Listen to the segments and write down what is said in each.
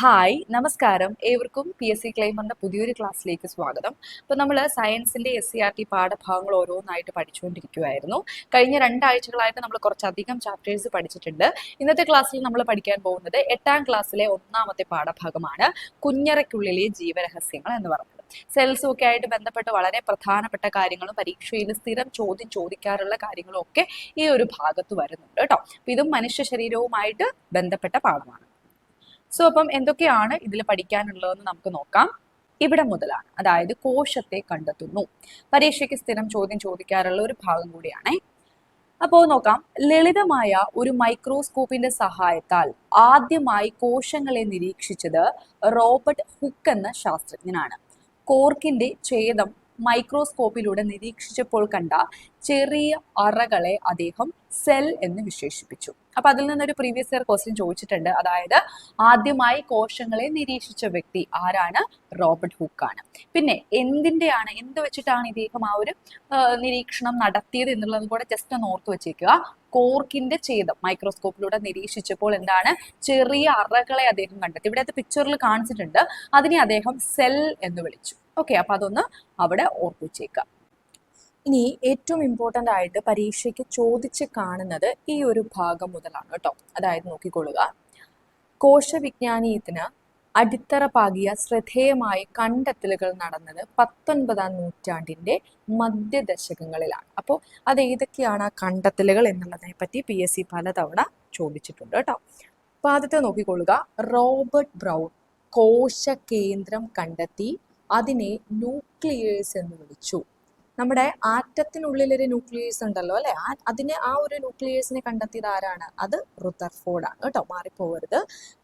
Hi നമസ്കാരം. ഏവർക്കും P S C claim പുതിയൊരു ക്ലാസ്സിലേക്ക് സ്വാഗതം. അപ്പോൾ നമ്മൾ സയൻസിന്റെ എസ് സി ആർ ടി പാഠഭാഗങ്ങൾ ഓരോന്നായിട്ട് പഠിച്ചുകൊണ്ടിരിക്കുമായിരുന്നു കഴിഞ്ഞ രണ്ടാഴ്ചകളായിട്ട് നമ്മൾ കുറച്ചധികം ചാപ്റ്റേഴ്സ് പഠിച്ചിട്ടുണ്ട്. ഇന്നത്തെ ക്ലാസ്സിൽ നമ്മൾ പഠിക്കാൻ പോകുന്നത് എട്ടാം ക്ലാസ്സിലെ ഒന്നാമത്തെ പാഠഭാഗമാണ് കുഞ്ഞറയ്ക്കുള്ളിലെ ജീവരഹസ്യങ്ങൾ എന്ന് പറയുന്നത്. സെൽസും ഒക്കെ ആയിട്ട് ബന്ധപ്പെട്ട് വളരെ പ്രധാനപ്പെട്ട കാര്യങ്ങളും പരീക്ഷയിൽ സ്ഥിരം ചോദ്യം ചോദിക്കാറുള്ള കാര്യങ്ങളും ഒക്കെ ഈ ഒരു ഭാഗത്ത് വരുന്നുണ്ട് കേട്ടോ. അപ്പൊ ഇതും മനുഷ്യ ശരീരവുമായിട്ട് ബന്ധപ്പെട്ട പാഠമാണ്. സോ അപ്പം എന്തൊക്കെയാണ് ഇതിൽ പഠിക്കാനുള്ളതെന്ന് നമുക്ക് നോക്കാം. ഇവിടെ മുതലാണ്. അതായത് കോശത്തെ കണ്ടെത്തുന്നു. പരീക്ഷയ്ക്ക് സ്ഥിരം ചോദ്യം ചോദിക്കാറുള്ള ഒരു ഭാഗം കൂടിയാണ്. അപ്പോൾ നോക്കാം. ലളിതമായ ഒരു മൈക്രോസ്കോപ്പിന്റെ സഹായത്താൽ ആദ്യമായി കോശങ്ങളെ നിരീക്ഷിച്ചത് റോബർട്ട് ഹുക്ക് എന്ന ശാസ്ത്രജ്ഞനാണ്. കോർക്കിന്റെ ഛേദം മൈക്രോസ്കോപ്പിലൂടെ നിരീക്ഷിച്ചപ്പോൾ കണ്ട ചെറിയ അറകളെ അദ്ദേഹം സെൽ എന്ന് വിശേഷിപ്പിച്ചു. അപ്പൊ അതിൽ നിന്നൊരു പ്രീവിയസ് ഇയർ ക്വസ്റ്റ്യൻ ചോദിച്ചിട്ടുണ്ട്. അതായത് ആദ്യമായി കോശങ്ങളെ നിരീക്ഷിച്ച വ്യക്തി ആരാണ്? റോബർട്ട് ഹുക്കാണ്. പിന്നെ എന്തിന്റെയാണ് എന്ത് വെച്ചിട്ടാണ് ഇദ്ദേഹം ആ ഒരു നിരീക്ഷണം നടത്തിയത് എന്നുള്ളത് കൂടെ ജസ്റ്റ് ഒന്ന് ഓർത്ത് വെച്ചേക്കുക. കോർക്കിന്റെ ഛേദം മൈക്രോസ്കോപ്പിലൂടെ നിരീക്ഷിച്ചപ്പോൾ എന്താണ്? ചെറിയ അറകളെ അദ്ദേഹം കണ്ടെത്തി. ഇവിടെ അത് പിക്ചറിൽ കാണിച്ചിട്ടുണ്ട്. അതിനെ അദ്ദേഹം സെൽ എന്ന് വിളിച്ചു. ഓക്കെ അപ്പൊ അതൊന്ന് അവിടെ ഓർപ്പിച്ചേക്കാം ഇനി ഏറ്റവും ഇമ്പോർട്ടന്റ് ആയിട്ട് പരീക്ഷയ്ക്ക് ചോദിച്ച് കാണുന്നത് ഈ ഒരു ഭാഗം മുതലാണ് കേട്ടോ. അതായത് നോക്കിക്കൊള്ളുക. കോശവിജ്ഞാനീയത്തിന് അടിത്തറ പാകിയ ശ്രദ്ധേയമായ കണ്ടെത്തലുകൾ നടന്നത് പത്തൊൻപതാം നൂറ്റാണ്ടിന്റെ മധ്യദശകങ്ങളിലാണ്. അപ്പോൾ അത് ഏതൊക്കെയാണ് ആ കണ്ടെത്തലുകൾ എന്നുള്ളതിനെ പറ്റി പി എസ് സി പലതവണ ചോദിച്ചിട്ടുണ്ട് കേട്ടോ. അപ്പോൾ ആദ്യത്തെ നോക്കിക്കൊള്ളുക. റോബർട്ട് ബ്രൗൺ കോശ കേന്ദ്രം കണ്ടെത്തി അതിനെ ന്യൂക്ലിയേഴ്സ് എന്ന് വിളിച്ചു. നമ്മുടെ ആറ്റത്തിനുള്ളിൽ ഒരു ന്യൂക്ലിയേഴ്സ് ഉണ്ടല്ലോ അല്ലെ? അതിനെ ആ ഒരു ന്യൂക്ലിയസിനെ കണ്ടെത്തിയത് ആരാണ്? അത് റുദർഫോർഡാണ് കേട്ടോ മാറിപ്പോവരുത്.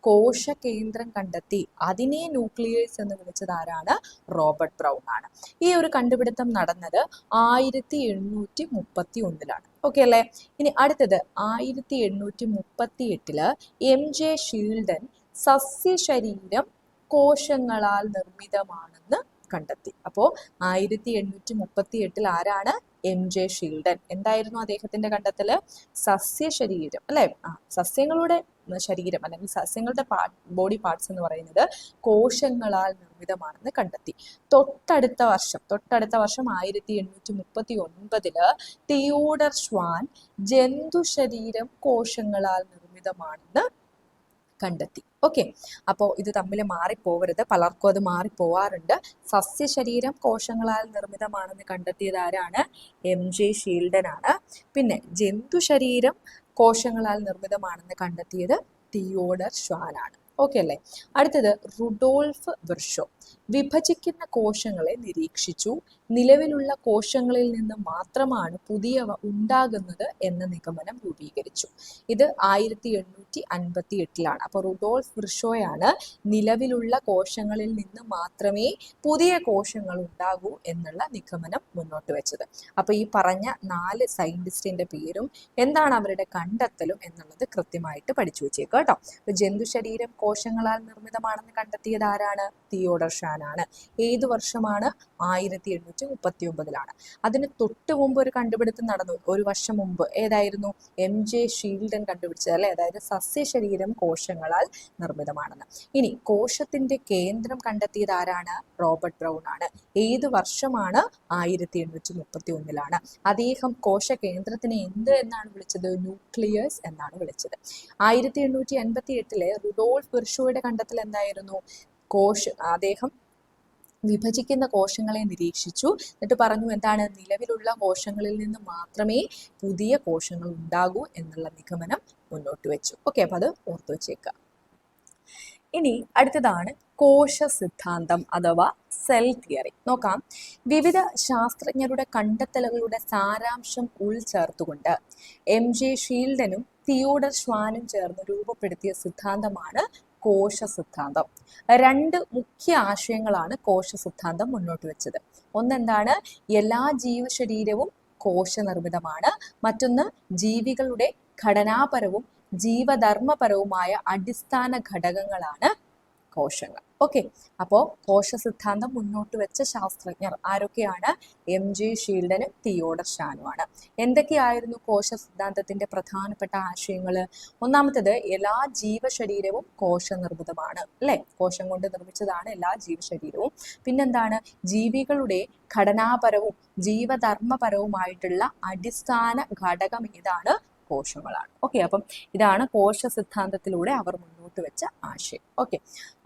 കോശ കേന്ദ്രം കണ്ടെത്തി. അതിനെ ന്യൂക്ലിയസ് എന്ന് വിളിച്ചത് ആരാണ്? റോബർട്ട് ബ്രൗൺ ആണ്. ഈ ഒരു കണ്ടുപിടുത്തം നടന്നത് ആയിരത്തി എണ്ണൂറ്റി മുപ്പത്തി ഒന്നിലാണ് ഓക്കെ അല്ലേ? ഇനി അടുത്തത് ആയിരത്തി എണ്ണൂറ്റി മുപ്പത്തി എട്ടിൽ എം ജെ ഷീൽഡൻ സസ്യശരീരം കോശങ്ങളാൽ നിർമ്മിതമാണെന്ന് കണ്ടെത്തി. അപ്പോ ആയിരത്തി എണ്ണൂറ്റി മുപ്പത്തി എട്ടിൽ ആരാണ്? എം ജെ ഷീൽഡൻ എന്തായിരുന്നു അദ്ദേഹത്തിന്റെ കണ്ടെത്തൽ? സസ്യ ശരീരം അല്ലെ? ആ സസ്യങ്ങളുടെ ശരീരം അല്ലെങ്കിൽ സസ്യങ്ങളുടെ ബോഡി പാർട്സ് എന്ന് പറയുന്നത് കോശങ്ങളാൽ നിർമ്മിതമാണെന്ന് കണ്ടെത്തി. തൊട്ടടുത്ത വർഷം തൊട്ടടുത്ത വർഷം ആയിരത്തി എണ്ണൂറ്റി മുപ്പത്തി ഒൻപതിൽ തിയോഡർ ഷ്വാൻ ജന്തു ശരീരം കോശങ്ങളാൽ നിർമ്മിതമാണെന്ന് കണ്ടെത്തി. ഓക്കെ. അപ്പോൾ ഇത് തമ്മിൽ മാറിപ്പോവരുത്. പലർക്കും അത് മാറിപ്പോവാറുണ്ട്. സസ്യശരീരം കോശങ്ങളാൽ നിർമ്മിതമാണെന്ന് കണ്ടെത്തിയത് ആരാണ്? എം. ജെ. ഷീൽഡൻ ആണ് പിന്നെ ജന്തുശരീരം കോശങ്ങളാൽ നിർമ്മിതമാണെന്ന് കണ്ടെത്തിയത് തിയോഡർ ഷ്വാനാണ് ഓക്കെ അല്ലേ? അടുത്തത് റുഡോൾഫ് വിർഷോ. വിഭജിക്കുന്ന കോശങ്ങളെ നിരീക്ഷിച്ചു. നിലവിലുള്ള കോശങ്ങളിൽ നിന്ന് മാത്രമാണ് പുതിയവ ഉണ്ടാകുന്നത് എന്ന നിഗമനം രൂപീകരിച്ചു. ഇത് ആയിരത്തി എണ്ണൂറ്റി അൻപത്തി എട്ടിലാണ് അപ്പോൾ റുഡോൾഫ് വിർഷോയാണ് നിലവിലുള്ള കോശങ്ങളിൽ നിന്ന് മാത്രമേ പുതിയ കോശങ്ങൾ ഉണ്ടാകൂ എന്നുള്ള നിഗമനം മുന്നോട്ട് വെച്ചത്. അപ്പോൾ ഈ പറഞ്ഞ നാല് സയന്റിസ്റ്റിന്റെ പേരും എന്താണ് അവരുടെ കണ്ടെത്തലും എന്നുള്ളത് കൃത്യമായിട്ട് പഠിച്ചു വെച്ചേക്കാം കേട്ടോ. ജന്തു ശരീരം കോശങ്ങളാൽ നിർമ്മിതമാണെന്ന് കണ്ടെത്തിയത് ആരാണ്? തിയോഡർ ഷാനാണ് ഏത് വർഷമാണ്? ആയിരത്തി എണ്ണൂറ്റി മുപ്പത്തി ഒമ്പതിലാണ് അതിന് തൊട്ട് മുമ്പ് ഒരു കണ്ടുപിടുത്തം നടന്നു. ഒരു വർഷം മുമ്പ്. ഏതായിരുന്നു? എം ജെ ഷീൽഡൻ കണ്ടുപിടിച്ചത് അല്ലെ? അതായത് സസ്യശരീരം കോശങ്ങളാൽ നിർമ്മിതമാണെന്ന്. ഇനി കോശത്തിന്റെ കേന്ദ്രം കണ്ടെത്തിയത് ആരാണ്? റോബർട്ട് ബ്രൗൺ ആണ്. ഏത് വർഷമാണ്? ആയിരത്തി എണ്ണൂറ്റി മുപ്പത്തി ഒന്നിലാണ് അദ്ദേഹം കോശ കേന്ദ്രത്തിനെ എന്ത് എന്നാണ് വിളിച്ചത്? ന്യൂക്ലിയസ് എന്നാണ് വിളിച്ചത്. ആയിരത്തി എണ്ണൂറ്റി എൺപത്തി എട്ടിലെ റുഡോൾഫ് ബിർഷോയുടെ കണ്ടെത്തൽ എന്തായിരുന്നു? കോശ അദ്ദേഹം വിഭജിക്കുന്ന കോശങ്ങളെ നിരീക്ഷിച്ചു. എന്നിട്ട് പറഞ്ഞു എന്താണ്? നിലവിലുള്ള കോശങ്ങളിൽ നിന്ന് മാത്രമേ പുതിയ കോശങ്ങൾ ഉണ്ടാകൂ എന്നുള്ള നിഗമനം മുന്നോട്ട് വെച്ചു. ഓക്കെ അപ്പൊ അത് ഓർത്തു വെച്ചേക്കുക ഇനി അടുത്തതാണ് കോശ സിദ്ധാന്തം അഥവാ സെൽ തിയറി. നോക്കാം. വിവിധ ശാസ്ത്രജ്ഞരുടെ കണ്ടെത്തലുകളുടെ സാരാംശം ഉൾച്ചേർത്തുകൊണ്ട് എം ജെ ഷീൽഡനും തിയോഡർ ശ്വാനും ചേർന്ന് രൂപപ്പെടുത്തിയ സിദ്ധാന്തമാണ് കോശ സിദ്ധാന്തം. രണ്ട് മുഖ്യ ആശയങ്ങളാണ് കോശ സിദ്ധാന്തം മുന്നോട്ട് വെച്ചത്. ഒന്നെന്താണ്? എല്ലാ ജീവശരീരവും കോശനിർമ്മിതമാണ്. മറ്റൊന്ന് ജീവികളുടെ ഘടനാപരവും ജീവധർമ്മപരവുമായ അടിസ്ഥാന ഘടകങ്ങളാണ് കോശങ്ങൾ ഓക്കെ അപ്പോ കോശ സിദ്ധാന്തം മുന്നോട്ട് വെച്ച ശാസ്ത്രജ്ഞർ ആരൊക്കെയാണ്? എം ജി ഷീൽഡനും തിയോഡർ ഷാനുമാണ് എന്തൊക്കെയായിരുന്നു കോശ സിദ്ധാന്തത്തിന്റെ പ്രധാനപ്പെട്ട ആശയങ്ങൾ ഒന്നാമത്തത് എല്ലാ ജീവശരീരവും കോശ നിർമ്മിതമാണ് അല്ലെ? കോശം കൊണ്ട് നിർമ്മിച്ചതാണ് എല്ലാ ജീവശരീരവും. പിന്നെന്താണ്? ജീവികളുടെ ഘടനാപരവും ജീവധർമ്മപരവുമായിട്ടുള്ള അടിസ്ഥാന ഘടകം ഏതാണ്? കോശങ്ങളാണ്. ഓക്കെ അപ്പം ഇതാണ് കോശ സിദ്ധാന്തത്തിലൂടെ അവർ മുന്നോട്ട് വെച്ച ആശയം. ഓക്കെ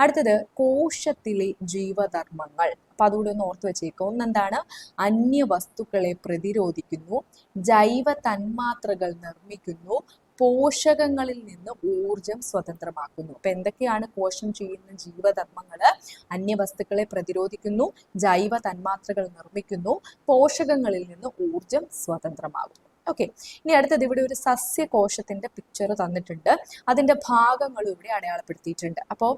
അടുത്തത് കോശത്തിലെ ജീവധർമ്മങ്ങൾ. അപ്പൊ അതുകൂടി ഒന്ന് ഓർത്ത് വെച്ചേക്കും. ഒന്നെന്താണ്? അന്യവസ്തുക്കളെ പ്രതിരോധിക്കുന്നു ജൈവ തന്മാത്രകൾ നിർമ്മിക്കുന്നു പോഷകങ്ങളിൽ നിന്ന് ഊർജം സ്വതന്ത്രമാക്കുന്നു. അപ്പൊ എന്തൊക്കെയാണ് കോശം ചെയ്യുന്ന ജീവധർമ്മങ്ങൾ? അന്യവസ്തുക്കളെ പ്രതിരോധിക്കുന്നു ജൈവ തന്മാത്രകൾ നിർമ്മിക്കുന്നു പോഷകങ്ങളിൽ നിന്ന് ഊർജം സ്വതന്ത്രമാകുന്നു. ഓക്കെ ഇനി അടുത്തത് ഇവിടെ ഒരു സസ്യകോശത്തിന്റെ പിക്ചർ തന്നിട്ടുണ്ട്. അതിന്റെ ഭാഗങ്ങളും ഇവിടെ അടയാളപ്പെടുത്തിയിട്ടുണ്ട്. അപ്പോൾ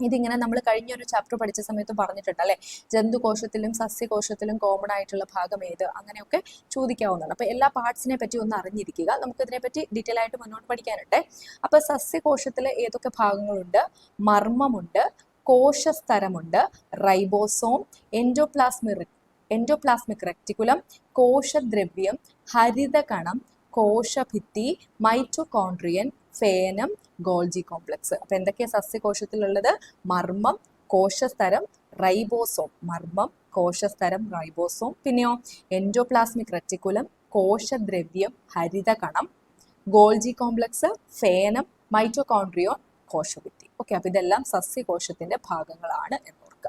ഇതിങ്ങനെ നമ്മൾ കഴിഞ്ഞ ഒരു ചാപ്റ്റർ പഠിച്ച സമയത്ത് പറഞ്ഞിട്ടുണ്ട് അല്ലെ? ജന്തുകോശത്തിലും സസ്യകോശത്തിലും കോമൺ ആയിട്ടുള്ള ഭാഗം ഏത്? അങ്ങനെയൊക്കെ ചോദിക്കാവുന്നതാണ്. അപ്പോൾ എല്ലാ പാർട്സിനെ പറ്റി ഒന്ന് അറിഞ്ഞിരിക്കുക. നമുക്ക് ഇതിനെ പറ്റി ഡീറ്റെയിൽ ആയിട്ട് മുന്നോട്ട് പഠിക്കാനുണ്ട്. അപ്പൊ സസ്യകോശത്തിലെ ഏതൊക്കെ ഭാഗങ്ങളുണ്ട്? മർമ്മമുണ്ട് കോശസ്തരമുണ്ട് റൈബോസോം എൻഡോപ്ലാസ്മിക് എൻഡോപ്ലാസ്മിക് റെക്ടിക്കുലം കോശദ്രവ്യം ഹരിതകണം കോശഭിത്തി മൈറ്റോകോൺട്രിയൻ ഫേനം ഗോൾജി കോംപ്ലക്സ്. അപ്പൊ എന്തൊക്കെയാ സസ്യകോശത്തിലുള്ളത്? മർമ്മം കോശസ്തരം റൈബോസോം. മർമ്മം കോശസ്തരം റൈബോസോം. പിന്നെയോ എൻഡോപ്ലാസ്മിക് റെറ്റിക്കുലം കോശദ്രവ്യം ഹരിതകണം ഗോൾജി കോംപ്ലക്സ് ഫേനം മൈറ്റോകോൺട്രിയോൺ കോശഭിത്തി. ഓക്കെ അപ്പൊ ഇതെല്ലാം സസ്യകോശത്തിന്റെ ഭാഗങ്ങളാണ് എന്നോർക്കുക.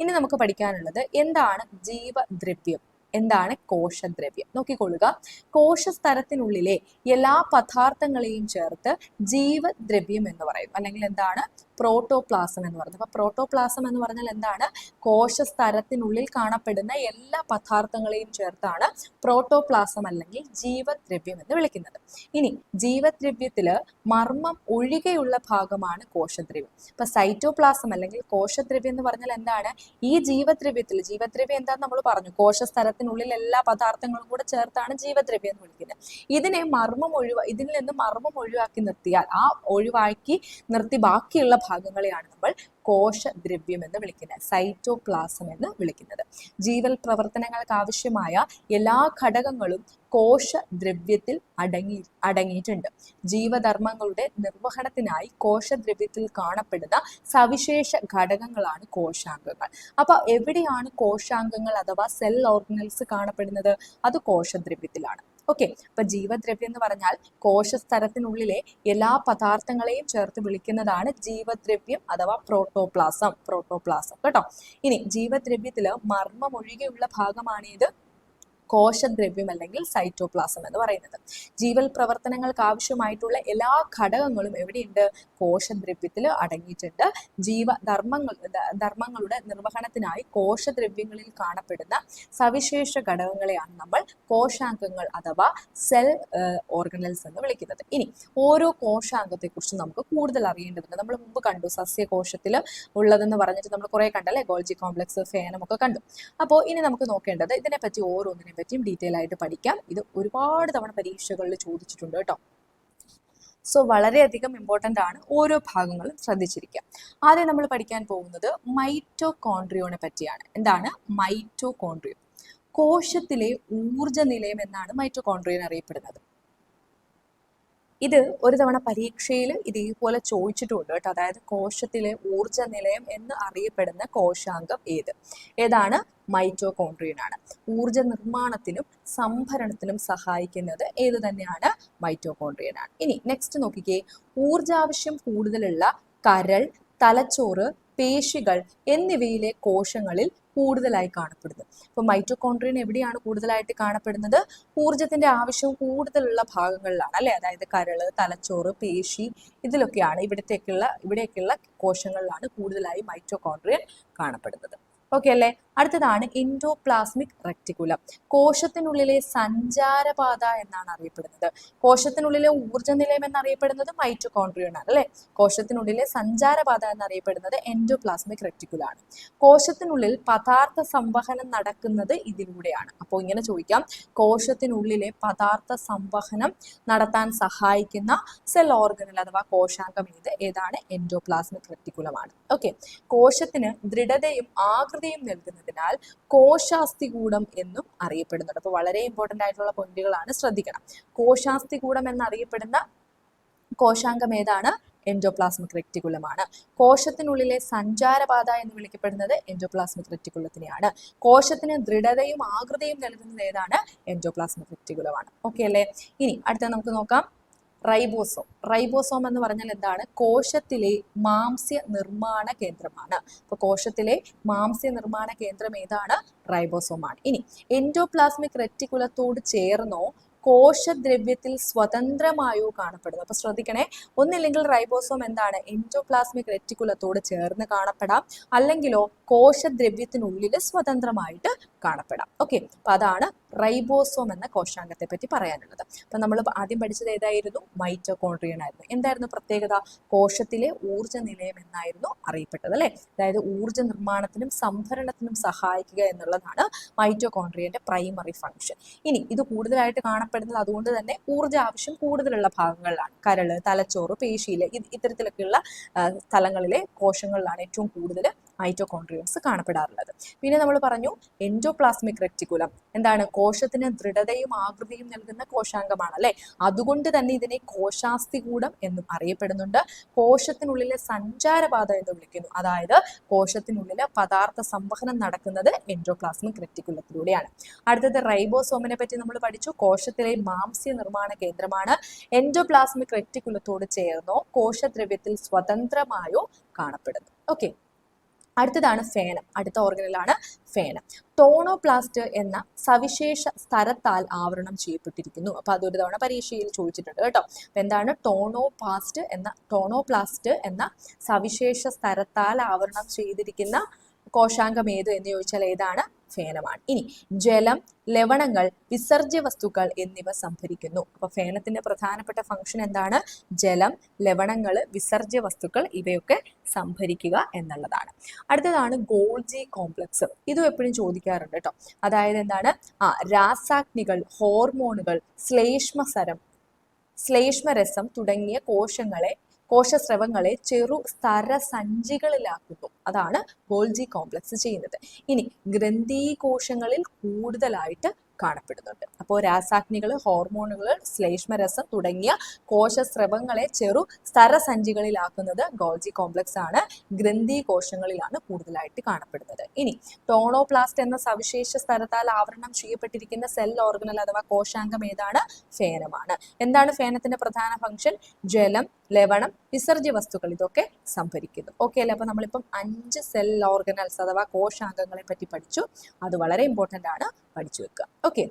ഇനി നമുക്ക് പഠിക്കാനുള്ളത് എന്താണ് ജീവദ്രവ്യം? എന്താണ് കോശദ്രവ്യം? നോക്കിക്കൊള്ളുക. കോശസ്തരത്തിനുള്ളിലെ എല്ലാ പദാർത്ഥങ്ങളെയും ചേർത്ത് ജീവദ്രവ്യം എന്ന് പറയും അല്ലെങ്കിൽ എന്താണ്? പ്രോട്ടോപ്ലാസം എന്ന് പറയുന്നത്. അപ്പൊ പ്രോട്ടോപ്ലാസം എന്ന് പറഞ്ഞാൽ എന്താണ്? കോശസ്തരത്തിനുള്ളിൽ കാണപ്പെടുന്ന എല്ലാ പദാർത്ഥങ്ങളെയും ചേർത്താണ് പ്രോട്ടോപ്ലാസം അല്ലെങ്കിൽ ജീവദ്രവ്യം എന്ന് വിളിക്കുന്നത്. ഇനി ജീവദ്രവ്യത്തിൽ മർമ്മം ഒഴികെയുള്ള ഭാഗമാണ് കോശദ്രവ്യം. ഇപ്പൊ സൈറ്റോപ്ലാസം അല്ലെങ്കിൽ കോശദ്രവ്യം എന്ന് പറഞ്ഞാൽ എന്താണ്? ഈ ജീവദ്രവ്യത്തിൽ ജീവദ്രവ്യം എന്താന്ന് നമ്മൾ പറഞ്ഞു. കോശസ്തരത്തിനുള്ളിൽ എല്ലാ പദാർത്ഥങ്ങളും കൂടെ ചേർത്താണ് ജീവദ്രവ്യം എന്ന് വിളിക്കുന്നത്. ഇതിനെ മർമ്മം ഒഴിവാ ഇതിൽ നിന്ന് മർമ്മം ഒഴിവാക്കി നിർത്തിയാൽ ആ ഒഴിവാക്കി നിർത്തി ബാക്കിയുള്ള ഭാഗങ്ങളെയാണ് നമ്മൾ കോശദ്രവ്യം എന്ന് വിളിക്കുന്നത് സൈറ്റോപ്ലാസം എന്ന് വിളിക്കുന്നത്. ജീവൽ പ്രവർത്തനങ്ങൾക്ക് ആവശ്യമായ എല്ലാ ഘടകങ്ങളും കോശദ്രവ്യത്തിൽ അടങ്ങി അടങ്ങിയിട്ടുണ്ട്. ജീവധർമ്മങ്ങളുടെ നിർവഹണത്തിനായി കോശദ്രവ്യത്തിൽ കാണപ്പെടുന്ന സവിശേഷ ഘടകങ്ങളാണ് കോശാംഗങ്ങൾ. അപ്പൊ എവിടെയാണ് കോശാംഗങ്ങൾ അഥവാ സെൽ ഓർഗനൽസ് കാണപ്പെടുന്നത്? അത് കോശദ്രവ്യത്തിലാണ്. ഓക്കെ അപ്പൊ ജീവദ്രവ്യം എന്ന് പറഞ്ഞാൽ കോശസ്തരത്തിനുള്ളിലെ എല്ലാ പദാർത്ഥങ്ങളെയും ചേർത്ത് വിളിക്കുന്നതാണ് ജീവദ്രവ്യം അഥവാ പ്രോട്ടോപ്ലാസം പ്രോട്ടോപ്ലാസം കേട്ടോ? ഇനി ജീവദ്രവ്യത്തിൽ മർമ്മം ഒഴികെയുള്ള ഭാഗമാണ് ഇത് കോശദ്രവ്യം അല്ലെങ്കിൽ സൈറ്റോപ്ലാസം എന്ന് പറയുന്നത്. ജീവൽ പ്രവർത്തനങ്ങൾക്ക് ആവശ്യമായിട്ടുള്ള എല്ലാ ഘടകങ്ങളും എവിടെയുണ്ട്? കോശദ്രവ്യത്തിൽ അടങ്ങിയിട്ടുണ്ട്. ജീവധർമ്മങ്ങൾ ധർമ്മങ്ങളുടെ നിർവഹണത്തിനായി കോശദ്രവ്യങ്ങളിൽ കാണപ്പെടുന്ന സവിശേഷ ഘടകങ്ങളെയാണ് നമ്മൾ കോശാംഗങ്ങൾ അഥവാ സെൽ ഓർഗനൽസ് എന്ന് വിളിക്കുന്നത്. ഇനി ഓരോ കോശാംഗത്തെക്കുറിച്ച് നമുക്ക് കൂടുതൽ അറിയേണ്ടതുണ്ട്. നമ്മൾ മുമ്പ് കണ്ടു സസ്യകോശത്തിൽ ഉള്ളതെന്ന് പറഞ്ഞിട്ട് നമ്മൾ കുറെ കണ്ടല്ലേ? ഗോൾജി കോംപ്ലക്സ് ഫേനം ഒക്കെ കണ്ടു. അപ്പോൾ ഇനി നമുക്ക് നോക്കേണ്ടത് ഇതിനെപ്പറ്റി ഓരോന്നിനെ പറ്റിയും ഡീറ്റെയിൽ ആയിട്ട് പഠിക്കാം. ഇത് ഒരുപാട് തവണ പരീക്ഷകളിൽ ചോദിച്ചിട്ടുണ്ട് കേട്ടോ. സോ വളരെയധികം ഇമ്പോർട്ടന്റ് ആണ് ഓരോ ഭാഗങ്ങളും ശ്രദ്ധിച്ചിരിക്കുക ആദ്യം നമ്മൾ പഠിക്കാൻ പോകുന്നത് മൈറ്റോകോൺട്രിയോനെ പറ്റിയാണ്. എന്താണ്? മൈറ്റോകോൺട്രിയോ കോശത്തിലെ ഊർജ നിലയം എന്നാണ് മൈറ്റോകോൺട്രിയൻ അറിയപ്പെടുന്നത്. ഇത് ഒരു തവണ പരീക്ഷയിൽ ഇതേപോലെ ചോദിച്ചിട്ടുണ്ട് കേട്ടോ. അതായത് കോശത്തിലെ ഊർജ നിലയം എന്ന് അറിയപ്പെടുന്ന കോശാംഗം ഏത്? ഏതാണ്? മൈറ്റോകോൺട്രിയൻ ആണ് ഊർജ നിർമ്മാണത്തിനും സംഭരണത്തിനും സഹായിക്കുന്നത് ഏത് തന്നെയാണ്? മൈറ്റോകോൺട്രിയൻ ആണ് ഇനി നെക്സ്റ്റ് നോക്കിക്കേ. ഊർജാവശ്യം കൂടുതലുള്ള കരൾ തലച്ചോറ് പേശികൾ എന്നിവയിലെ കോശങ്ങളിൽ കൂടുതലായി കാണപ്പെടുന്നത്. ഇപ്പൊ മൈറ്റോകോൺട്രിയൻ എവിടെയാണ് കൂടുതലായിട്ട് കാണപ്പെടുന്നത്? ഊർജത്തിന്റെ ആവശ്യം കൂടുതലുള്ള ഭാഗങ്ങളിലാണ് അല്ലെ? അതായത് കരൾ തലച്ചോറ് പേശി ഇതിലൊക്കെയാണ് ഇവിടത്തേക്കുള്ള ഇവിടേക്കുള്ള കോശങ്ങളിലാണ് കൂടുതലായി മൈറ്റോകോൺട്രിയൻ കാണപ്പെടുന്നത്. ഓക്കെ അല്ലേ? അടുത്തതാണ് ഇൻഡോപ്ലാസ്മിക് റെക്ടിക്കുലം കോശത്തിനുള്ളിലെ സഞ്ചാരപാത എന്നാണ് അറിയപ്പെടുന്നത്. കോശത്തിനുള്ളിലെ ഊർജ നിലയം എന്നറിയപ്പെടുന്നത് മൈറ്റോകോൺട്രിയൻ ആണ് അല്ലെ? കോശത്തിനുള്ളിലെ സഞ്ചാരപാത എന്നറിയപ്പെടുന്നത് എൻഡോപ്ലാസ്മിക് റെക്ടിക്കുലാണ് കോശത്തിനുള്ളിൽ പദാർത്ഥ സംവഹനം നടക്കുന്നത് ഇതിലൂടെയാണ്. അപ്പോൾ ഇങ്ങനെ ചോദിക്കാം. കോശത്തിനുള്ളിലെ പദാർത്ഥ സംവഹനം നടത്താൻ സഹായിക്കുന്ന സെൽ ഓർഗനിൽ അഥവാ കോശാംഗം ഏത്? ഏതാണ്? എൻഡോപ്ലാസ്മിക് റെക്ടിക്കുലമാണ് ഓക്കെ കോശത്തിന് ദൃഢതയും ആകൃതിയും നൽകുന്നതിനാൽ കോശാസ്തികൂടം എന്നും അറിയപ്പെടുന്നുണ്ട്. അപ്പോൾ വളരെ ഇമ്പോർട്ടന്റ് ആയിട്ടുള്ള പോയിന്റുകളാണ് ശ്രദ്ധിക്കണം. കോശാസ്തികൂടം എന്നറിയപ്പെടുന്ന കോശാംഗം ഏതാണ്? എൻഡോപ്ലാസ്മിക് റെക്ടിക്കുലമാണ് കോശത്തിനുള്ളിലെ സഞ്ചാരപാത എന്ന് വിളിക്കപ്പെടുന്നത് എൻഡോപ്ലാസ്മിക് റെക്ടിക്കുലത്തിനെയാണ് കോശത്തിന് ദൃഢതയും ആകൃതിയും നൽകുന്നത് ഏതാണ്? എൻഡോപ്ലാസ്മിക് റെക്ടിക്കുലമാണ് ഓക്കെ അല്ലേ? ഇനി അടുത്ത നമുക്ക് നോക്കാം. റൈബോസോം. റൈബോസോം എന്ന് പറഞ്ഞാൽ എന്താണ്? കോശത്തിലെ മാംസ്യ നിർമ്മാണ കേന്ദ്രമാണ്. അപ്പോൾ കോശത്തിലെ മാംസ്യ നിർമ്മാണ കേന്ദ്രം ഏതാണ്? റൈബോസോമാണ്. ഇനി എൻഡോപ്ലാസ്മിക് റെറ്റിക്കുലത്തോട് ചേർന്നോ കോശദ്രവ്യത്തിൽ സ്വതന്ത്രമായോ കാണപ്പെടുന്നു. അപ്പൊ ശ്രദ്ധിക്കണേ ഒന്നില്ലെങ്കിൽ റൈബോസോം എന്താണ്? എൻഡോപ്ലാസ്മിക് റെറ്റിക്കുലത്തോട് ചേർന്ന് കാണപ്പെടാം. അല്ലെങ്കിലോ കോശദ്രവ്യത്തിനുള്ളിൽ സ്വതന്ത്രമായിട്ട് കാണപ്പെടാം. ഓക്കെ അപ്പൊ അതാണ് റൈബോസോം എന്ന കോശാംഗത്തെ പറ്റി പറയാനുള്ളത്. അപ്പൊ നമ്മൾ ആദ്യം പഠിച്ചത് ഏതായിരുന്നു? മൈറ്റോകോൺട്രിയൻ ആയിരുന്നു. എന്തായിരുന്നു പ്രത്യേകത? കോശത്തിലെ ഊർജ നിലയം എന്നായിരുന്നു അറിയപ്പെട്ടത് അല്ലെ? അതായത് ഊർജ നിർമ്മാണത്തിനും സംഭരണത്തിനും സഹായിക്കുക എന്നുള്ളതാണ് മൈറ്റോകോൺട്രിയന്റെ പ്രൈമറി ഫംഗ്ഷൻ ഇനി ഇത് കൂടുതലായിട്ട് കാണപ്പെടുന്നത് അതുകൊണ്ട് തന്നെ ഊർജ ആവശ്യം കൂടുതലുള്ള ഭാഗങ്ങളിലാണ്. കരൾ തലച്ചോറ് പേശിയിൽ ഇത് ഇത്തരത്തിലൊക്കെയുള്ള സ്ഥലങ്ങളിലെ കോശങ്ങളിലാണ് ഏറ്റവും കൂടുതൽ മൈറ്റോകോൺട്രിയൻസ് കാണപ്പെടാറുള്ളത്. പിന്നെ നമ്മൾ പറഞ്ഞു എൻഡോപ്ലാസ്മിക് റെക്ടിക്കുലം എന്താണ്? കോശത്തിന് ദൃഢതയും ആകൃതിയും നൽകുന്ന കോശാംഗമാണ് അല്ലെ അതുകൊണ്ട് തന്നെ ഇതിനെ കോശാസ്ഥികൂടം എന്നും അറിയപ്പെടുന്നുണ്ട്. കോശത്തിനുള്ളിലെ സഞ്ചാരപാത എന്ന് വിളിക്കുന്നു. അതായത് കോശത്തിനുള്ളിലെ പദാർത്ഥ സംവഹനം നടക്കുന്നത് എൻഡോപ്ലാസ്മിക് റെക്ടിക്കുലത്തിലൂടെയാണ് അടുത്തത് റൈബോസോമിനെ പറ്റി നമ്മൾ പഠിച്ചു. കോശത്തിലെ മാംസ്യ നിർമ്മാണ കേന്ദ്രമാണ്. എൻഡോപ്ലാസ്മിക് റെക്ടിക്കുലത്തോട് ചേർന്നോ കോശദ്രവ്യത്തിൽ സ്വതന്ത്രമായോ കാണപ്പെടുന്നു. ഓക്കെ അടുത്തതാണ് ഫേനം. അടുത്ത ഓർഗനിലാണ് ഫേനം. ടോണോപ്ലാസ്റ്റ് എന്ന സവിശേഷ സ്ഥലത്താൽ ആവരണം ചെയ്യപ്പെട്ടിരിക്കുന്നു. അപ്പൊ അതൊരു തവണ പരീക്ഷയിൽ ചോദിച്ചിട്ടുണ്ട് കേട്ടോ. അപ്പൊ എന്താണ്? ടോണോപ്ലാസ്റ്റ് എന്ന ടോണോപ്ലാസ്റ്റ് എന്ന സവിശേഷ സ്ഥലത്താൽ ആവരണം ചെയ്തിരിക്കുന്ന കോശാംഗം ഏത് എന്ന് ചോദിച്ചാൽ ഏതാണ്? ഫേനമാണ്. ഇനി ജലം ലവണങ്ങൾ വിസർജ്യ വസ്തുക്കൾ എന്നിവ സംഭരിക്കുന്നു. അപ്പൊ ഫേനത്തിന്റെ പ്രധാനപ്പെട്ട ഫംഗ്ഷൻ എന്താണ്? ജലം ലവണങ്ങൾ വിസർജ്യ വസ്തുക്കൾ ഇവയൊക്കെ സംഭരിക്കുക എന്നുള്ളതാണ്. അടുത്തതാണ് ഗോൾജി കോംപ്ലക്സ്. ഇതും എപ്പോഴും ചോദിക്കാറുണ്ട് കേട്ടോ അതായത് എന്താണ്? ആ രാസാഗ്നികൾ ഹോർമോണുകൾ ശ്ലേഷ്മസരം ശ്ലേഷ്മരസം തുടങ്ങിയ കോശങ്ങളെ കോശസ്രവങ്ങളെ ചെറു സ്ഥരസഞ്ചികളിലാക്കുന്നു. അതാണ് ഗോൾജി കോംപ്ലക്സ് ചെയ്യുന്നത്. ഇനി ഗ്രന്ഥി കോശങ്ങളിൽ കൂടുതലായിട്ട് കാണപ്പെടുന്നുണ്ട്. അപ്പോൾ രാസാഗ്നികൾ ഹോർമോണുകൾ ശ്ലേഷ്മരസം തുടങ്ങിയ കോശസ്രവങ്ങളെ ചെറു സ്തരസഞ്ചികളിലാക്കുന്നത് ഗോൾജി കോംപ്ലക്സ് ആണ്. ഗ്രന്ഥി കോശങ്ങളിലാണ് കൂടുതലായിട്ട് കാണപ്പെടുന്നത്. ഇനി ടോണോപ്ലാസ്റ്റ് എന്ന സവിശേഷ സ്ഥലത്താൽ ആവരണം ചെയ്യപ്പെട്ടിരിക്കുന്ന സെൽ ഓർഗനൽ അഥവാ കോശാംഗം ഏതാണ്? ഫേനമാണ്. എന്താണ് ഫേനത്തിന്റെ പ്രധാന ഫംഗ്ഷൻ? ജലം ലവണം വിസർജ്യ വസ്തുക്കൾ ഇതൊക്കെ സംഭരിക്കുന്നു. ഓക്കെ അല്ലേ? അപ്പൊ നമ്മളിപ്പം അഞ്ച് സെൽ ഓർഗനൽസ് അഥവാ കോശാംഗങ്ങളെ പറ്റി പഠിച്ചു. അത് വളരെ ഇമ്പോർട്ടന്റ് ആണ്. പഠിച്ചു വെക്കുക. ഓക്കെ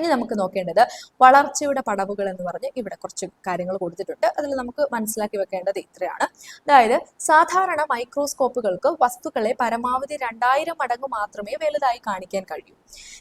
ഇനി നമുക്ക് നോക്കേണ്ടത് വളർച്ചയുടെ പടവുകൾ എന്ന് പറഞ്ഞ് ഇവിടെ കുറച്ച് കാര്യങ്ങൾ കൊടുത്തിട്ടുണ്ട്. അതിൽ നമുക്ക് മനസ്സിലാക്കി വെക്കേണ്ടത് ഇത്രയാണ്. അതായത് സാധാരണ മൈക്രോസ്കോപ്പുകൾക്ക് വസ്തുക്കളെ പരമാവധി രണ്ടായിരം മടങ്ങ് മാത്രമേ വലുതായി കാണിക്കാൻ കഴിയൂ.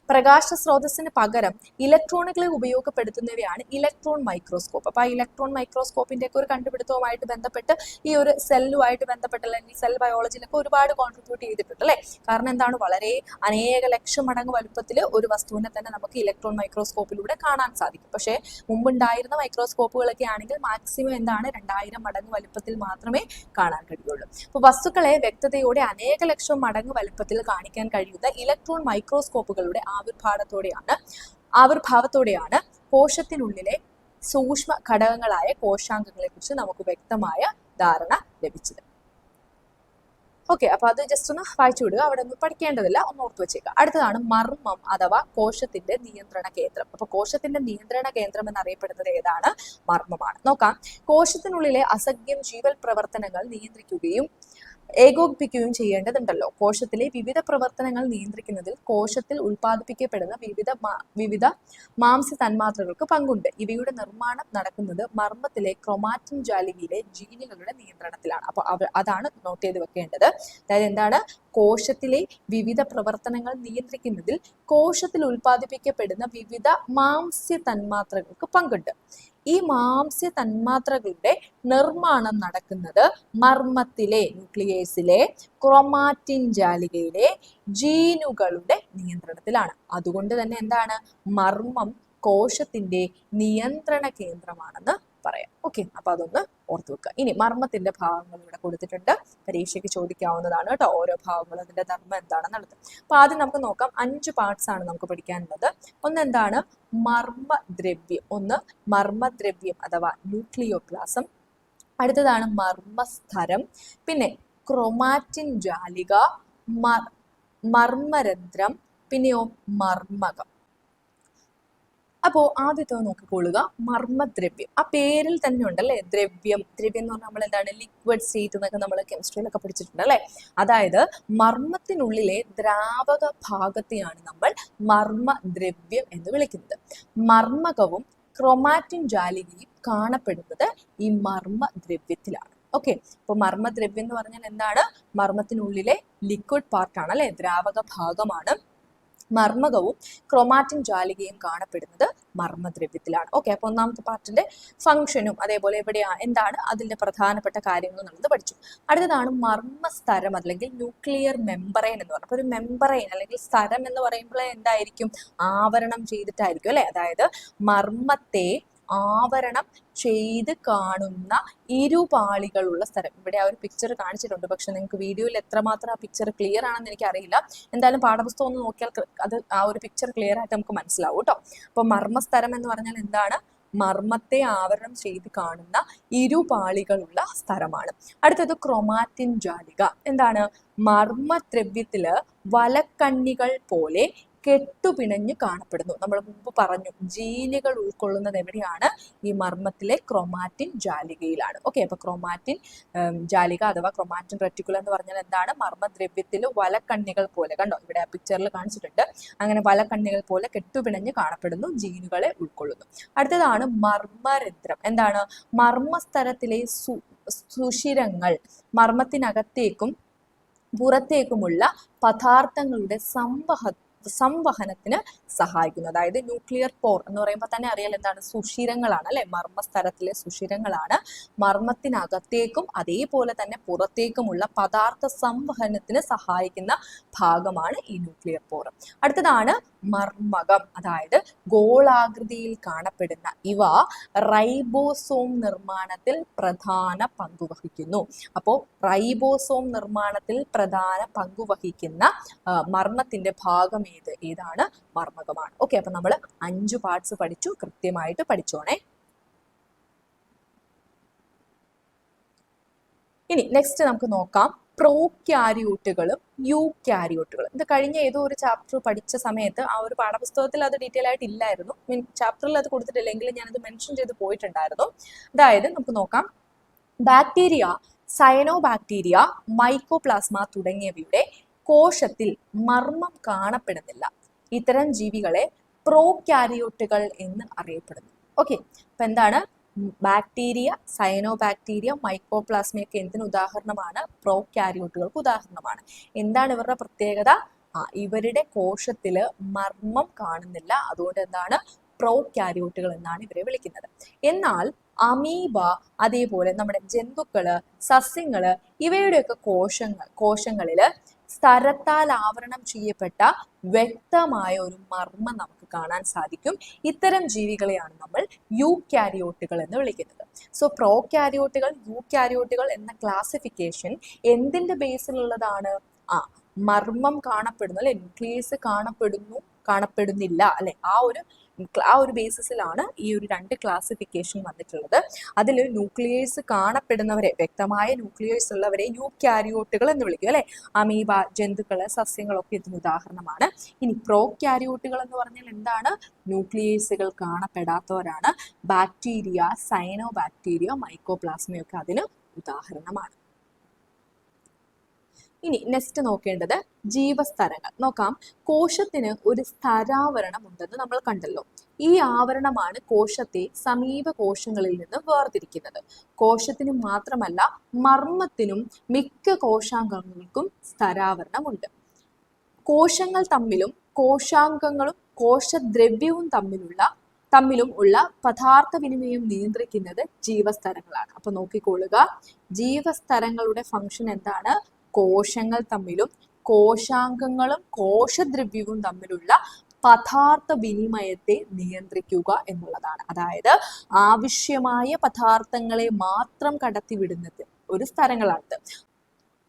പ്രകാശ സ്രോതസ്സിന് പകരം ഇലക്ട്രോണുകളെ ഉപയോഗപ്പെടുത്തുന്നവയാണ് ഇലക്ട്രോൺ മൈക്രോസ്കോപ്പ്. അപ്പൊ ആ ഇലക്ട്രോൺ മൈക്രോസ്കോപ്പിന്റെ ഒക്കെ ഒരു കണ്ടുപിടുത്തവുമായിട്ട് ബന്ധപ്പെട്ട് ഈ ഒരു സെല്ലുമായിട്ട് ബന്ധപ്പെട്ട് അല്ലെങ്കിൽ സെൽ ബയോളജിയിലൊക്കെ ഒരുപാട് കോൺട്രിബ്യൂട്ട് ചെയ്തിട്ടുണ്ട് അല്ലേ? കാരണം എന്താണ്? വളരെ അനേക ലക്ഷം മടങ്ങ് വലുപ്പത്തിൽ ഒരു വസ്തുവിനെ തന്നെ നമുക്ക് ഇലക്ട്രോൺ മൈക്രോസ്കോപ്പിലൂടെ കാണാൻ സാധിക്കും. പക്ഷേ മുമ്പുണ്ടായിരുന്ന മൈക്രോസ്കോപ്പുകളൊക്കെ ആണെങ്കിൽ മാക്സിമം എന്താണ്? രണ്ടായിരം മടങ്ങ് വലുപ്പത്തിൽ മാത്രമേ കാണാൻ കഴിയുള്ളൂ. അപ്പോൾ വസ്തുക്കളെ വ്യക്തതയോടെ അനേക ലക്ഷം മടങ്ങ് വലുപ്പത്തിൽ കാണിക്കാൻ കഴിയുന്ന ഇലക്ട്രോൺ മൈക്രോസ്കോപ്പുകളുടെ ആവിർഭാവത്തോടെയാണ് ആവിർഭാവത്തോടെയാണ് കോശത്തിനുള്ളിലെ സൂക്ഷ്മ ഘടകങ്ങളായ കോശാംഗങ്ങളെക്കുറിച്ച് നമുക്ക് വ്യക്തമായ ധാരണ ലഭിച്ചത്. ഓക്കെ അപ്പൊ അത് ജസ്റ്റ് ഒന്ന് വായിച്ചു വിടുക. അവിടെ ഒന്നും പഠിക്കേണ്ടതില്ല. ഒന്ന് ഓർത്ത് വെച്ചേക്കുക. അടുത്തതാണ് മർമ്മം അഥവാ കോശത്തിന്റെ നിയന്ത്രണ കേന്ദ്രം. അപ്പൊ കോശത്തിന്റെ നിയന്ത്രണ കേന്ദ്രം എന്നറിയപ്പെടുന്നത് ഏതാണ്? മർമ്മമാണ്. നോക്കാം. കോശത്തിനുള്ളിലെ അസഖ്യം ജീവൽ പ്രവർത്തനങ്ങൾ നിയന്ത്രിക്കുകയും ഏകോപിപ്പിക്കുകയും ചെയ്യേണ്ടതുണ്ടല്ലോ. കോശത്തിലെ വിവിധ പ്രവർത്തനങ്ങൾ നിയന്ത്രിക്കുന്നതിൽ കോശത്തിൽ ഉൽപ്പാദിപ്പിക്കപ്പെടുന്ന വിവിധ വിവിധ മാംസ തന്മാത്രകൾക്ക് പങ്കുണ്ട്. ഇവയുടെ നിർമ്മാണം നടക്കുന്നത് മർമ്മത്തിലെ ക്രൊമാറ്റിൻ ജാലികയിലെ ജീനുകളുടെ നിയന്ത്രണത്തിലാണ്. അപ്പോൾ അതാണ് നോട്ട് ചെയ്ത് വെക്കേണ്ടത്. അതായത് എന്താണ്? കോശത്തിലെ വിവിധ പ്രവർത്തനങ്ങൾ നിയന്ത്രിക്കുന്നതിൽ കോശത്തിൽ ഉൽപ്പാദിപ്പിക്കപ്പെടുന്ന വിവിധ മാംസ്യ തന്മാത്രകൾക്ക് പങ്കുണ്ട്. ഈ മാംസ്യ തന്മാത്രകളുടെ നിർമ്മാണം നടക്കുന്നത് മർമ്മത്തിലെ ന്യൂക്ലിയേഴ്സിലെ ക്രൊമാറ്റിൻ ജാലികയിലെ ജീനുകളുടെ നിയന്ത്രണത്തിലാണ്. അതുകൊണ്ട് തന്നെ എന്താണ്? മർമ്മം കോശത്തിന്റെ നിയന്ത്രണ കേന്ദ്രമാണെന്ന് പറയാം. ഓക്കെ അപ്പൊ അതൊന്ന് ഓർത്തു വെക്കുക. ഇനി മർമ്മത്തിന്റെ ഭാഗങ്ങൾ ഇവിടെ കൊടുത്തിട്ടുണ്ട്. പരീക്ഷയ്ക്ക് ചോദിക്കാവുന്നതാണ് കേട്ടോ ഓരോ ഭാഗങ്ങളും അതിന്റെ ധർമ്മം എന്താണെന്നുള്ളത്. അപ്പൊ ആദ്യം നമുക്ക് നോക്കാം. അഞ്ച് പാർട്സ് ആണ് നമുക്ക് പഠിക്കാനുള്ളത്. ഒന്ന് എന്താണ് മർമ്മദ്രവ്യം. ഒന്ന് മർമ്മദ്രവ്യം അഥവാ ന്യൂക്ലിയോപ്ലാസം. അടുത്തതാണ് മർമ്മസ്ഥരം. പിന്നെ ക്രൊമാറ്റിൻ ജാലിക മർ മർമ്മരന്ധ്രം പിന്നെയോ മർമ്മകം. അപ്പോ ആദ്യത്തെ നോക്കിക്കൊള്ളുക മർമ്മദ്രവ്യം. ആ പേരിൽ തന്നെ ഉണ്ട് ഉണ്ടല്ലേ? ദ്രവ്യം. ദ്രവ്യം എന്ന് പറഞ്ഞാൽ നമ്മൾ എന്താണ് ലിക്വിഡ് സ്റ്റേറ്റ് എന്നൊക്കെ നമ്മൾ കെമിസ്ട്രിയിലൊക്കെ പഠിച്ചിട്ടുണ്ട് അല്ലേ? അതായത് മർമ്മത്തിനുള്ളിലെ ദ്രാവക ഭാഗത്തെയാണ് നമ്മൾ മർമ്മദ്രവ്യം എന്ന് വിളിക്കുന്നത്. മർമ്മകവും ക്രൊമാറ്റിൻ ജാലികയും കാണപ്പെടുന്നത് ഈ മർമ്മദ്രവ്യത്തിലാണ്. ഓക്കെ അപ്പൊ മർമ്മദ്രവ്യം എന്ന് പറഞ്ഞാൽ എന്താണ്? മർമ്മത്തിനുള്ളിലെ ലിക്വിഡ് പാർട്ടാണ് അല്ലെ? ദ്രാവക ഭാഗമാണ് മർമ്മകവും ക്രോമാറ്റിൻ ജാലികയും കാണപ്പെടുന്നത് മർമ്മദ്രവ്യത്തിലാണ്. ഓക്കെ അപ്പൊ ഒന്നാമത്തെ പാർട്ടിന്റെ ഫംഗ്ഷനും അതേപോലെ എവിടെയാണ് എന്താണ്? അതിന്റെ പ്രധാനപ്പെട്ട കാര്യങ്ങൾ നമ്മൾ പഠിച്ചു. അടുത്തതാണ് മർമ്മസ്തരം അല്ലെങ്കിൽ ന്യൂക്ലിയർ മെമ്പറൈൻ എന്ന് അപ്പൊ ഒരു മെമ്പറൈൻ അല്ലെങ്കിൽ സ്തരം എന്ന് പറയുമ്പോൾ എന്തായിരിക്കും? ആവരണം ചെയ്തിട്ടായിരിക്കും അല്ലെ? അതായത് മർമ്മത്തെ ആവരണം ചെയ്ത് കാണുന്ന ഇരുപാളികളുള്ള സ്ഥലം. ഇവിടെ ആ ഒരു പിക്ചർ കാണിച്ചിട്ടുണ്ട്. പക്ഷെ നിങ്ങൾക്ക് വീഡിയോയിൽ എത്രമാത്രം ആ പിക്ചർ ക്ലിയർ ആണെന്ന് എനിക്ക് അറിയില്ല എന്തായാലും പാഠപുസ്തകം ഒന്ന് നോക്കിയാൽ അത് ആ ഒരു പിക്ചർ ക്ലിയർ ആയിട്ട് നമുക്ക് മനസ്സിലാവും കേട്ടോ. അപ്പൊ മർമ്മസ്ഥലം എന്ന് പറഞ്ഞാൽ എന്താണ്? മർമ്മത്തെ ആവരണം ചെയ്ത് കാണുന്ന ഇരുപാളികളുള്ള സ്ഥലമാണ്. അടുത്തത് ക്രൊമാറ്റിൻ ജാലിക. എന്താണ്? മർമ്മദ്രവ്യത്തിൽ വലക്കണ്ണികൾ പോലെ കെട്ടുപിണഞ്ഞ് കാണപ്പെടുന്നു. നമ്മൾ മുമ്പ് പറഞ്ഞു ജീനുകൾ ഉൾക്കൊള്ളുന്നത് എവിടെയാണ്? ഈ മർമ്മത്തിലെ ക്രൊമാറ്റിൻ ജാലികയിലാണ്. ഓക്കെ അപ്പൊ ക്രൊമാറ്റിൻ ജാലിക അഥവാ ക്രൊമാറ്റിൻ റെറ്റിക്കുലം എന്ന് പറഞ്ഞാൽ എന്താണ്? മർമ്മദ്രവ്യത്തിൽ വലക്കണ്ണികൾ പോലെ. കണ്ടോ? ഇവിടെ ആ പിക്ചറിൽ കാണിച്ചിട്ടുണ്ട്. അങ്ങനെ വലക്കണ്ണികൾ പോലെ കെട്ടുപിണഞ്ഞ് കാണപ്പെടുന്നു ജീനുകളെ ഉൾക്കൊള്ളുന്നു. അടുത്തതാണ് മർമ്മരന്ധ്രം. എന്താണ്? മർമ്മസ്ഥലത്തിലെ സുഷിരങ്ങൾ മർമ്മത്തിനകത്തേക്കും പുറത്തേക്കുമുള്ള പദാർത്ഥങ്ങളുടെ സംവഹ സംവഹനത്തിന് സഹായിക്കുന്നു. അതായത് ന്യൂക്ലിയർ പോർ എന്ന് പറയുമ്പോൾ തന്നെ അറിയാലോ എന്താണ്? സുഷിരങ്ങളാണ് അല്ലെ? മർമ്മസ്തരത്തിലെ സുഷിരങ്ങളാണ്. മർമ്മത്തിനകത്തേക്കും അതേപോലെ തന്നെ പുറത്തേക്കുമുള്ള പദാർത്ഥ സംവഹനത്തിന് സഹായിക്കുന്ന ഭാഗമാണ് ഈ ന്യൂക്ലിയർ പോർ. അടുത്തതാണ് മർമ്മകം. അതായത് ഗോളാകൃതിയിൽ കാണപ്പെടുന്ന ഇവ റൈബോസോം നിർമ്മാണത്തിൽ പ്രധാന പങ്കുവഹിക്കുന്നു അപ്പോൾ റൈബോസോം നിർമ്മാണത്തിൽ പ്രധാന പങ്കുവഹിക്കുന്ന മർമ്മത്തിന്റെ ഭാഗം ഏത് ഏതാണ് മർമ്മകമാണ്. ഓക്കെ അപ്പൊ നമ്മൾ അഞ്ചു പാർട്സ് പഠിച്ചു കൃത്യമായിട്ട് പഠിച്ചോണേ. ഇനി നെക്സ്റ്റ് നമുക്ക് നോക്കാം. പ്രോ ക്യാരിയൂട്ടുകളും യു ക്യാരിയൂട്ടുകളും ഇത് കഴിഞ്ഞ ഏതോ ഒരു ചാപ്റ്റർ പഠിച്ച സമയത്ത് ആ ഒരു പാഠപുസ്തകത്തിൽ അത് ഡീറ്റെയിൽ ആയിട്ട് ഇല്ലായിരുന്നു. മീൻ ചാപ്റ്ററിൽ അത് കൊടുത്തിട്ടില്ലെങ്കിൽ ഞാനത് മെൻഷൻ ചെയ്ത് പോയിട്ടുണ്ടായിരുന്നു. അതായത് നമുക്ക് നോക്കാം. ബാക്ടീരിയ സയനോ ബാക്ടീരിയ മൈക്കോപ്ലാസ്മ തുടങ്ങിയവയുടെ കോശത്തിൽ മർമ്മം കാണപ്പെടുന്നില്ല. ഇത്തരം ജീവികളെ പ്രോക്യാരിയോട്ടുകൾ എന്ന് അറിയപ്പെടുന്നു. ഓക്കെ അപ്പൊ എന്താണ്? ബാക്ടീരിയ സയനോ ബാക്ടീരിയ മൈക്രോപ്ലാസ്മയൊക്കെ എന്തിന് ഉദാഹരണമാണ്? പ്രോക്യാരിയോട്ടുകൾക്ക് ഉദാഹരണമാണ്. എന്താണ് ഇവരുടെ പ്രത്യേകത? ആ ഇവരുടെ കോശത്തിൽ മർമ്മം കാണുന്നില്ല. അതുകൊണ്ട് എന്താണ്? പ്രോക്യാരിയോട്ടുകൾ എന്നാണ് ഇവരെ വിളിക്കുന്നത്. എന്നാൽ അമീബ അതേപോലെ നമ്മുടെ ജന്തുക്കൾ സസ്യങ്ങൾ ഇവയുടെയൊക്കെ കോശങ്ങൾ കോശങ്ങളിൽ സ്ഥലത്താൽ ആവരണം ചെയ്യപ്പെട്ട വ്യക്തമായ ഒരു മർമ്മം നമുക്ക് കാണാൻ സാധിക്കും. ഇത്തരം ജീവികളെയാണ് നമ്മൾ യു കാരിയോട്ടുകൾ എന്ന് വിളിക്കുന്നത്. സോ പ്രോ കാരിയോട്ടുകൾ യു കാരിയോട്ടുകൾ എന്ന ക്ലാസിഫിക്കേഷൻ എന്തിന്റെ ബേസിലുള്ളതാണ് ആ മർമ്മം കാണപ്പെടുന്നു അല്ലെ? ന്യൂക്ലിയസ് കാണപ്പെടുന്നു. കാണപ്പെടുന്നില്ല. അല്ലെ? ആ ഒരു ആ ഒരു ബേസിസിലാണ് ഈ ഒരു രണ്ട് ക്ലാസിഫിക്കേഷൻ വന്നിട്ടുള്ളത്. അതിൽ ന്യൂക്ലിയേഴ്സ് കാണപ്പെടുന്നവരെ വ്യക്തമായ ന്യൂക്ലിയേഴ്സ് ഉള്ളവരെ യൂക്യാരിയോട്ടുകൾ എന്ന് വിളിക്കും അല്ലെ? അമീബ ജന്തുക്കൾ സസ്യങ്ങളൊക്കെ ഇതിന് ഉദാഹരണമാണ്. ഇനി പ്രോ ക്യാരിയോട്ടുകൾ എന്ന് പറഞ്ഞാൽ എന്താണ്? ന്യൂക്ലിയേഴ്സുകൾ കാണപ്പെടാത്തവരാണ്. ബാക്ടീരിയ സൈനോ ബാക്ടീരിയ മൈക്കോപ്ലാസ്മയൊക്കെ അതിന് ഉദാഹരണമാണ്. ഇനി നെക്സ്റ്റ് നോക്കേണ്ടത് ജീവസ്തരങ്ങൾ. നോക്കാം. കോശത്തിന് ഒരു സ്ഥരാവരണം ഉണ്ടെന്ന് നമ്മൾ കണ്ടല്ലോ. ഈ ആവരണമാണ് കോശത്തെ സമീപ കോശങ്ങളിൽ നിന്ന് വേർതിരിക്കുന്നത്. കോശത്തിന് മാത്രമല്ല മർമ്മത്തിനും മിക്ക കോശാംഗങ്ങൾക്കും സ്ഥരാവരണമുണ്ട്. കോശങ്ങൾ തമ്മിലും കോശാംഗങ്ങളും കോശദ്രവ്യവും തമ്മിലുള്ള തമ്മിലും ഉള്ള പദാർത്ഥ വിനിമയം നിയന്ത്രിക്കുന്നത് ജീവസ്തരങ്ങളാണ്. അപ്പൊ നോക്കിക്കൊള്ളുക. ജീവസ്തരങ്ങളുടെ ഫംഗ്ഷൻ എന്താണ്? കോശങ്ങൾ തമ്മിലും കോശാംഗങ്ങളും കോശദ്രവ്യവും തമ്മിലുള്ള പദാർത്ഥ വിനിമയത്തെ നിയന്ത്രിക്കുക എന്നുള്ളതാണ്. അതായത് ആവശ്യമായ പദാർത്ഥങ്ങളെ മാത്രം കടത്തിവിടുന്നത് ഒരു സ്ഥലങ്ങളാണ്.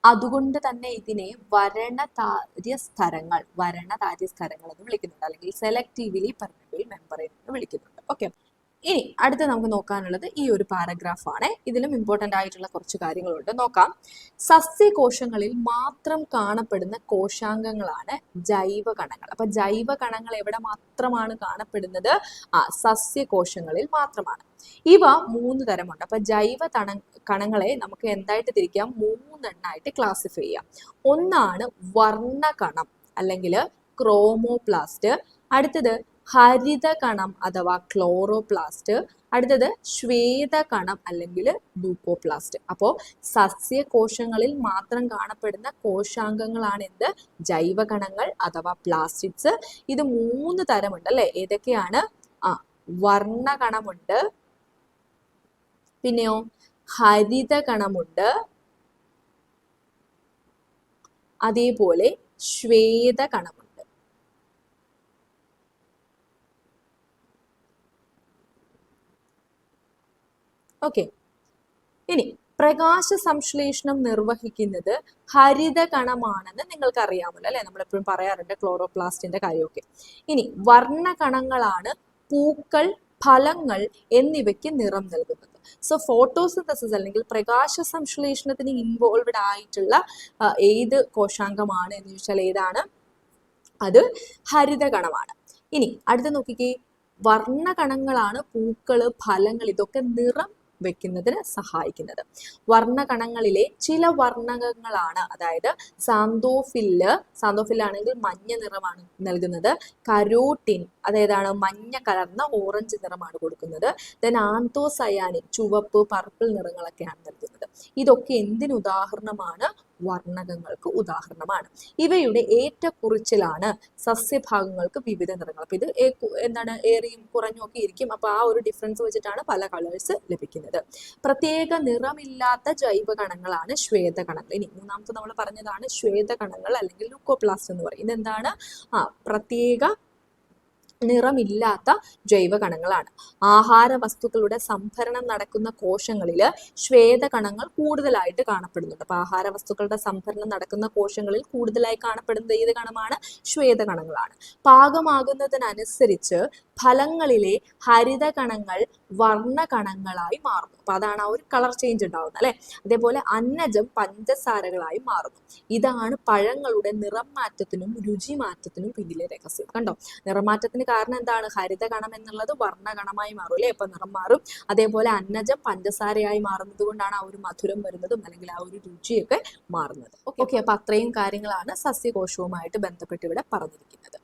അതുകൊണ്ട് തന്നെ ഇതിനെ വരണതാര്യ സ്ഥലങ്ങൾ വരണതാര്യ സ്ഥലങ്ങൾ എന്ന് വിളിക്കുന്നുണ്ട്. അല്ലെങ്കിൽ സെലക്റ്റീവ്ലി പെർമിബിൾ മെമ്പറൈൻ എന്ന് വിളിക്കുന്നുണ്ട്. ഓക്കെ. ഇനി അടുത്ത് നമുക്ക് നോക്കാനുള്ളത് ഈ ഒരു പാരഗ്രാഫാണ് ഇതിലും ഇമ്പോർട്ടന്റ് ആയിട്ടുള്ള കുറച്ച് കാര്യങ്ങളുണ്ട്. നോക്കാം. സസ്യകോശങ്ങളിൽ മാത്രം കാണപ്പെടുന്ന കോശാംഗങ്ങളാണ് ജൈവ കണങ്ങൾ അപ്പൊ ജൈവ കണങ്ങൾ എവിടെ മാത്രമാണ് കാണപ്പെടുന്നത്? ആ സസ്യകോശങ്ങളിൽ മാത്രമാണ്. ഇവ മൂന്ന് തരമുണ്ട്. അപ്പൊ ജൈവ തണ കണങ്ങളെ നമുക്ക് എന്തായിട്ട് തിരിക്കാം? മൂന്നെണ്ണായിട്ട് ക്ലാസിഫൈ ചെയ്യാം. ഒന്നാണ് വർണകണം അല്ലെങ്കിൽ ക്രോമോപ്ലാസ്റ്റ് അടുത്തത് ഹരിത കണം അഥവാ ക്ലോറോപ്ലാസ്റ്റ്. അടുത്തത് ശ്വേതകണം അല്ലെങ്കിൽ ലൂക്കോപ്ലാസ്റ്റ് അപ്പോൾ സസ്യകോശങ്ങളിൽ മാത്രം കാണപ്പെടുന്ന കോശാംഗങ്ങളാണ് എന്ത്? ജൈവകണങ്ങൾ അഥവാ പ്ലാസ്റ്റിക്സ് ഇത് മൂന്ന് തരമുണ്ട് അല്ലെ? ഏതൊക്കെയാണ്? ആ വർണകണമുണ്ട്. പിന്നെയോ ഹരിതകണമുണ്ട് അതേപോലെ ശ്വേതകണമുണ്ട് ഓക്കെ ഇനി പ്രകാശ സംശ്ലേഷണം നിർവഹിക്കുന്നത് ഹരിത കണമാണെന്ന് നിങ്ങൾക്ക് അറിയാമല്ലോ അല്ലെ? നമ്മൾ എപ്പോഴും പറയാറുണ്ട് ക്ലോറോപ്ലാസ്റ്റിന്റെ കാര്യമൊക്കെ. ഇനി വർണകണങ്ങളാണ് പൂക്കൾ ഫലങ്ങൾ എന്നിവയ്ക്ക് നിറം നൽകുന്നത്. സോ ഫോട്ടോസിന്തസിസ് അല്ലെങ്കിൽ പ്രകാശ സംശ്ലേഷണത്തിന് ഇൻവോൾവഡ് ആയിട്ടുള്ള ഏത് കോശാംഗമാണ് എന്ന് ചോദിച്ചാൽ ഏതാണ്? അത് ഹരിതകണമാണ്. ഇനി അടുത്ത നോക്കിക്കേ. വർണകണങ്ങളാണ് പൂക്കൾ ഫലങ്ങൾ ഇതൊക്കെ നിറം വെക്കുന്നതിന് സഹായിക്കുന്നത്. വർണകണങ്ങളിലെ ചില വർണകങ്ങളാണ്. അതായത് സാന്തോഫില്ല് സാന്തോഫില്ലാണെങ്കിൽ മഞ്ഞ നിറമാണ് നൽകുന്നത്. കരോട്ടിൻ അതായതാണ് മഞ്ഞ കലർന്ന ഓറഞ്ച് നിറമാണ് കൊടുക്കുന്നത്. ദെൻ ആന്തോസയാനിൻ ചുവപ്പ് പർപ്പിൾ നിറങ്ങളൊക്കെയാണ് നൽകുന്നത്. ഇതൊക്കെ എന്തിന് ഉദാഹരണമാണ്? വർണകങ്ങൾക്ക് ഉദാഹരണമാണ്. ഇവയുടെ ഏറ്റക്കുറിച്ചിലാണ് സസ്യഭാഗങ്ങൾക്ക് വിവിധ നിറങ്ങൾ. അപ്പൊ ഇത് എന്താണ് ഏറിയും കുറഞ്ഞൊക്കെ ഇരിക്കും. അപ്പൊ ആ ഒരു ഡിഫറൻസ് വെച്ചിട്ടാണ് പല കളേഴ്സ് ലഭിക്കുന്നത്. പ്രത്യേക നിറമില്ലാത്ത ജൈവകണങ്ങളാണ് ശ്വേതകണങ്ങൾ. ഇനി മൂന്നാമത്തെ നമ്മൾ പറഞ്ഞതാണ് ശ്വേതകണങ്ങൾ അല്ലെങ്കിൽ ലുക്കോപ്ലാസ്റ്റ് എന്ന് പറയും. ഇതെന്താണ്? ആ പ്രത്യേക നിറമില്ലാത്ത ജൈവ കണങ്ങളാണ് ആഹാര വസ്തുക്കളുടെ സംഭരണം നടക്കുന്ന കോശങ്ങളിൽ ശ്വേതകണങ്ങൾ കൂടുതലായിട്ട് കാണപ്പെടുന്നുണ്ട്. അപ്പൊ ആഹാര വസ്തുക്കളുടെ സംഭരണം നടക്കുന്ന കോശങ്ങളിൽ കൂടുതലായി കാണപ്പെടുന്നത് ഏത് കണമാണ്? ശ്വേതകണങ്ങളാണ്. പാകമാകുന്നതിനനുസരിച്ച് ഫലങ്ങളിലെ ഹരിത കണങ്ങൾ വർണ കണങ്ങളായി മാറുന്നു. അപ്പൊ അതാണ് ആ ഒരു കളർ ചേഞ്ച് ഉണ്ടാവുന്നത് അല്ലെ? അതേപോലെ അന്നജം പഞ്ചസാരകളായി മാറുന്നു. ഇതാണ് പഴങ്ങളുടെ നിറം മാറ്റത്തിനും രുചി മാറ്റത്തിനും പിന്നിലെ രഹസ്യം. കണ്ടോ? നിറമാറ്റത്തിന് കാരണം എന്താണ്? ഹരിത കണം എന്നുള്ളത് വർണകണമായി മാറും അല്ലെ? അപ്പൊ നിറം മാറും. അതേപോലെ അന്നജം പഞ്ചസാരയായി മാറുന്നത് കൊണ്ടാണ് ആ ഒരു മധുരം വരുന്നതും അല്ലെങ്കിൽ ആ ഒരു രുചിയൊക്കെ മാറുന്നത്. ഓക്കെ അപ്പൊ അത്രയും കാര്യങ്ങളാണ് സസ്യകോശവുമായിട്ട് ബന്ധപ്പെട്ട് ഇവിടെ പറഞ്ഞിരിക്കുന്നത്.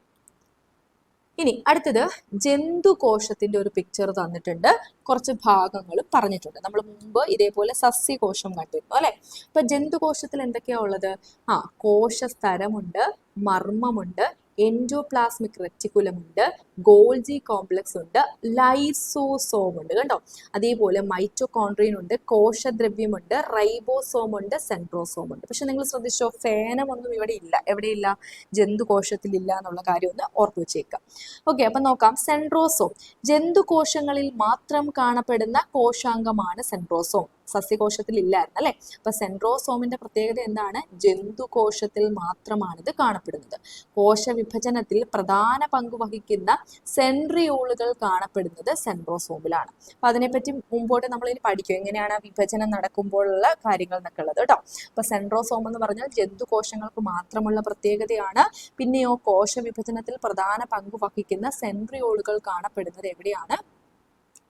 ഇനി അടുത്തത് ജന്തുകോശത്തിന്റെ ഒരു പിക്ചർ തന്നിട്ടുണ്ട്. കുറച്ച് ഭാഗങ്ങൾ പറഞ്ഞിട്ടുണ്ട്. നമ്മൾ മുമ്പ് ഇതേപോലെ സസ്യകോശം കണ്ടിരുന്നു അല്ലെ? ജന്തു ജന്തുകോശത്തിൽ എന്തൊക്കെയാ ഉള്ളത്? ആ കോശസ്തരമുണ്ട് മർമ്മമുണ്ട് എൻഡോപ്ലാസ്മിക് റെറ്റിക്കുലം ഉണ്ട് ഗോൾജി കോംപ്ലക്സ് ഉണ്ട് ലൈസോസോം ഉണ്ട് കേട്ടോ അതേപോലെ മൈറ്റോകോൺട്രിയൻ ഉണ്ട് കോശദ്രവ്യമുണ്ട് റൈബോസോം ഉണ്ട് സെൻട്രോസോം ഉണ്ട്. പക്ഷെ നിങ്ങൾ ശ്രദ്ധിച്ചോ ഫേനം ഒന്നും ഇവിടെ ഇല്ല. എവിടെയില്ല? ജന്തുകോശത്തിൽ ഇല്ല എന്നുള്ള കാര്യം ഒന്ന് ഓർത്തു വെച്ചേക്കാം. ഓക്കെ അപ്പൊ നോക്കാം. സെൻട്രോസോം ജന്തുകോശങ്ങളിൽ മാത്രം കാണപ്പെടുന്ന കോശാംഗമാണ് സെൻട്രോസോം സസ്യകോശത്തിൽ ഇല്ലായിരുന്നു അല്ലെ? അപ്പൊ സെൻട്രോസോമിന്റെ പ്രത്യേകത എന്താണ്? ജന്തുകോശത്തിൽ മാത്രമാണ് ഇത് കാണപ്പെടുന്നത്. കോശവിഭജനത്തിൽ പ്രധാന പങ്ക് വഹിക്കുന്ന സെൻട്രിയോളുകൾ കാണപ്പെടുന്നത് സെൻട്രോസോമിലാണ്. അപ്പൊ അതിനെപ്പറ്റി മുമ്പോട്ട് നമ്മൾ ഇനി പഠിക്കും എങ്ങനെയാണ് വിഭജനം നടക്കുമ്പോഴുള്ള കാര്യങ്ങൾ എന്നൊക്കെ ഉള്ളത് കേട്ടോ. അപ്പൊ സെൻട്രോസോം എന്ന് പറഞ്ഞാൽ ജന്തുകോശങ്ങൾക്ക് മാത്രമുള്ള പ്രത്യേകതയാണ്. പിന്നെയോ കോശവിഭജനത്തിൽ പ്രധാന പങ്ക് വഹിക്കുന്ന സെൻട്രിയോളുകൾ കാണപ്പെടുന്നത് എവിടെയാണ്?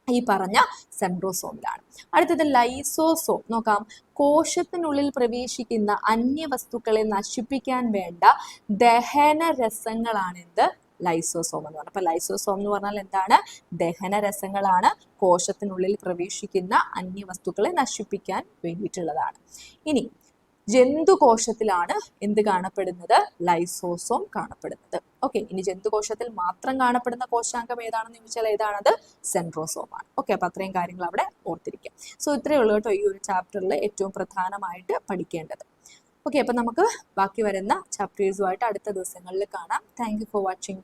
ഈ പറഞ്ഞ സെൻട്രോസോമിലാണ് അടുത്തത് ലൈസോസോം. നോക്കാം. കോശത്തിനുള്ളിൽ പ്രവേശിക്കുന്ന അന്യവസ്തുക്കളെ നശിപ്പിക്കാൻ വേണ്ട ദഹന രസങ്ങളാണ് എന്ത് ലൈസോസോം എന്ന് പറഞ്ഞാൽ. അപ്പൊ ലൈസോസോം എന്ന് പറഞ്ഞാൽ എന്താണ്? ദഹന രസങ്ങളാണ് കോശത്തിനുള്ളിൽ പ്രവേശിക്കുന്ന അന്യവസ്തുക്കളെ നശിപ്പിക്കാൻ വേണ്ടിയിട്ടുള്ളതാണ്. ഇനി ജന്തു കോശത്തിലാണ് എന്ത് കാണപ്പെടുന്നത്? ലൈസോസോം കാണപ്പെടുന്നത്. ഓക്കെ ഇനി ജന്തുകോശത്തിൽ മാത്രം കാണപ്പെടുന്ന കോശാംഗം ഏതാണെന്ന് ചോദിച്ചാൽ ഏതാണത്? സെൻട്രോസോം ആണ് ഓക്കെ അപ്പൊ അത്രയും കാര്യങ്ങൾ അവിടെ ഓർത്തിരിക്കാം. സോ ഇത്രയേ ഉള്ളൂ കേട്ടോ ഈ ഒരു ചാപ്റ്ററിൽ ഏറ്റവും പ്രധാനമായിട്ട് പഠിക്കേണ്ടത്. ഓക്കെ അപ്പൊ നമുക്ക് ബാക്കി വരുന്ന ചാപ്റ്റേഴ്സുമായിട്ട് അടുത്ത ദിവസങ്ങളിൽ കാണാം. Thank for watching